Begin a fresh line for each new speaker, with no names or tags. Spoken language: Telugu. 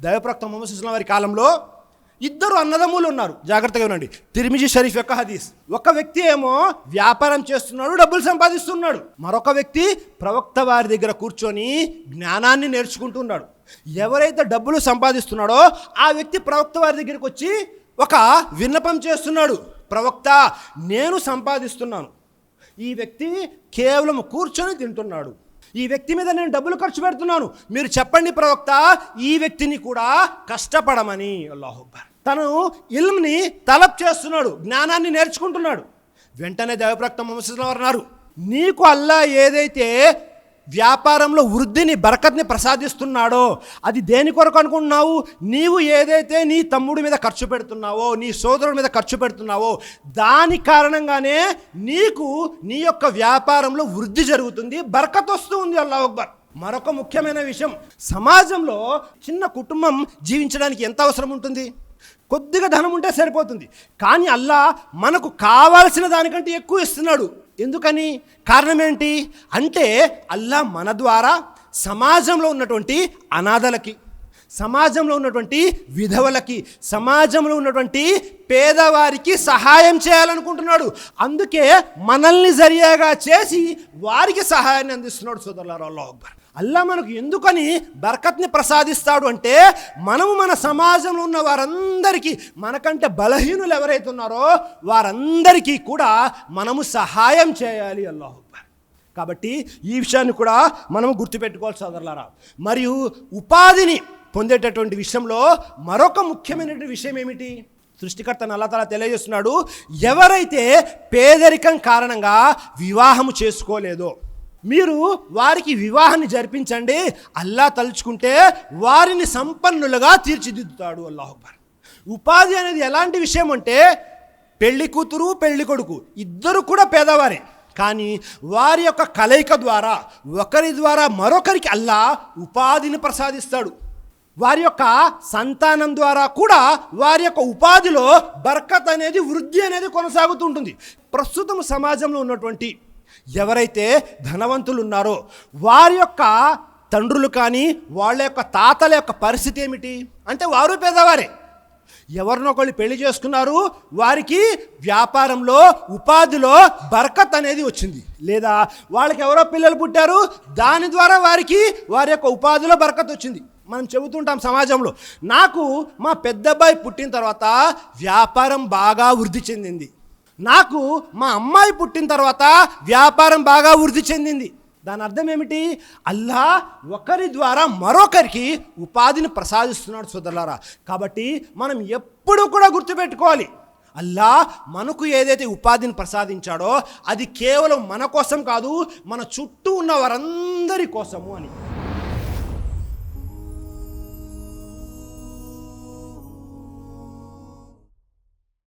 దైవప్రక్త మొహమ్మద్ సుస్లం వారి కాలంలో ఇద్దరు అన్నదమ్ములు ఉన్నారు. జాగ్రత్తగా ఉండండి. తిరిమిజి షరీఫ్ యొక్క హదీస్. ఒక వ్యక్తి ఏమో వ్యాపారం చేస్తున్నాడు డబ్బులు సంపాదిస్తున్నాడు. మరొక వ్యక్తి ప్రవక్త వారి దగ్గర కూర్చొని జ్ఞానాన్ని నేర్చుకుంటున్నాడు. ఎవరైతే డబ్బులు సంపాదిస్తున్నాడో ఆ వ్యక్తి ప్రవక్త వారి దగ్గరికి వచ్చి ఒక విన్నపం చేస్తున్నాడు. ప్రవక్త నేను సంపాదిస్తున్నాను. ఈ వ్యక్తి కేవలం కూర్చొని తింటున్నాడు. ఈ వ్యక్తి మీద నేను డబ్బులు ఖర్చు పెడుతున్నాను. మీరు చెప్పండి ప్రవక్త ఈ వ్యక్తిని కూడా కష్టపడమని అల్లాహుబ్బర్ తను ఇల్మ్ని తలప్ చేస్తున్నాడు జ్ఞానాన్ని నేర్చుకుంటున్నాడు. వెంటనే దైవప్రక్త మొహమ్మద్ అన్నారు నీకు అల్లా ఏదైతే వ్యాపారంలో వృద్ధిని బరకత్ని ప్రసాదిస్తున్నాడో అది దేని కొరకు అనుకుంటున్నావు? నీవు ఏదైతే నీ తమ్ముడి మీద ఖర్చు పెడుతున్నావో నీ సోదరుడి మీద ఖర్చు పెడుతున్నావో దాని కారణంగానే నీకు నీ యొక్క వ్యాపారంలో వృద్ధి జరుగుతుంది బరకత్ వస్తూ ఉంది అల్లా అక్బర్. మరొక ముఖ్యమైన విషయం సమాజంలో చిన్న కుటుంబం జీవించడానికి ఎంత అవసరం ఉంటుంది? కొద్దిగా ధనం ఉంటే సరిపోతుంది. కానీ అల్లా మనకు కావాల్సిన దానికంటే ఎక్కువ ఇస్తున్నాడు. ఎందుకని? కారణం ఏంటి అంటే అల్లా మన ద్వారా సమాజంలో ఉన్నటువంటి అనాథలకి సమాజంలో ఉన్నటువంటి విధవలకి సమాజంలో ఉన్నటువంటి పేదవారికి సహాయం చేయాలనుకుంటున్నాడు. అందుకే మనల్ని జరియాగా చేసి వారికి సహాయాన్ని అందిస్తున్నాడు సోదరులారా అల్లా అక్బర్. అల్లా మనకు ఎందుకని బర్కత్ని ప్రసాదిస్తాడు అంటే మనము మన సమాజంలో ఉన్న వారందరికీ మనకంటే బలహీనులు ఎవరైతే ఉన్నారో వారందరికీ కూడా మనము సహాయం చేయాలి అల్లాహు కాబట్టి ఈ విషయాన్ని కూడా మనం గుర్తుపెట్టుకోవాలి సోదరులారా. మరియు ఉపాధిని పొందేటటువంటి విషయంలో మరొక ముఖ్యమైనటువంటి విషయం ఏమిటి? సృష్టికర్త నల్లతల తెలియజేస్తున్నాడు ఎవరైతే పేదరికం కారణంగా వివాహము చేసుకోలేదో మీరు వారికి వివాహాన్ని జరిపించండి. అల్లా తలుచుకుంటే వారిని సంపన్నులుగా తీర్చిదిద్దుతాడు అల్లాహుబర్ ఉపాధి అనేది ఎలాంటి విషయం అంటే పెళ్ళి కూతురు పెళ్ళి కొడుకు ఇద్దరు కూడా పేదవారే. కానీ వారి యొక్క కలయిక ద్వారా ఒకరి ద్వారా మరొకరికి అల్లా ఉపాధిని ప్రసాదిస్తాడు. వారి యొక్క సంతానం ద్వారా కూడా వారి యొక్క ఉపాధిలో బర్కత్ అనేది వృద్ధి అనేది కొనసాగుతుంటుంది ప్రస్తుతం సమాజంలో ఉన్నటువంటి ఎవరైతే ధనవంతులు ఉన్నారో వారి యొక్క తండ్రులు కానీ వాళ్ళ యొక్క తాతల యొక్క పరిస్థితి ఏమిటి? అంటే వారు పేదవారే. ఎవరినొకళ్ళు పెళ్ళి చేసుకున్నారు వారికి వ్యాపారంలో ఉపాధిలో బర్కత్ అనేది వచ్చింది. లేదా వాళ్ళకి ఎవరో పిల్లలు పుట్టారు దాని ద్వారా వారికి వారి యొక్క ఉపాధిలో బర్కత్ వచ్చింది. మనం చెబుతుంటాం సమాజంలో నాకు మా పెద్దబ్బాయి పుట్టిన తర్వాత వ్యాపారం బాగా వృద్ధి చెందింది. నాకు మా అమ్మాయి పుట్టిన తర్వాత వ్యాపారం బాగా వృద్ధి చెందింది. దాని అర్థం ఏమిటి? అల్లా ఒకరి ద్వారా మరొకరికి ఉపాధిని ప్రసాదిస్తున్నాడు సోదరులారా. కాబట్టి మనం ఎప్పుడూ కూడా గుర్తుపెట్టుకోవాలి. అల్లా మనకు ఏదైతే ఉపాధిని ప్రసాదించాడో అది కేవలం మన కోసం కాదు మన చుట్టూ ఉన్న వారందరి కోసము అని.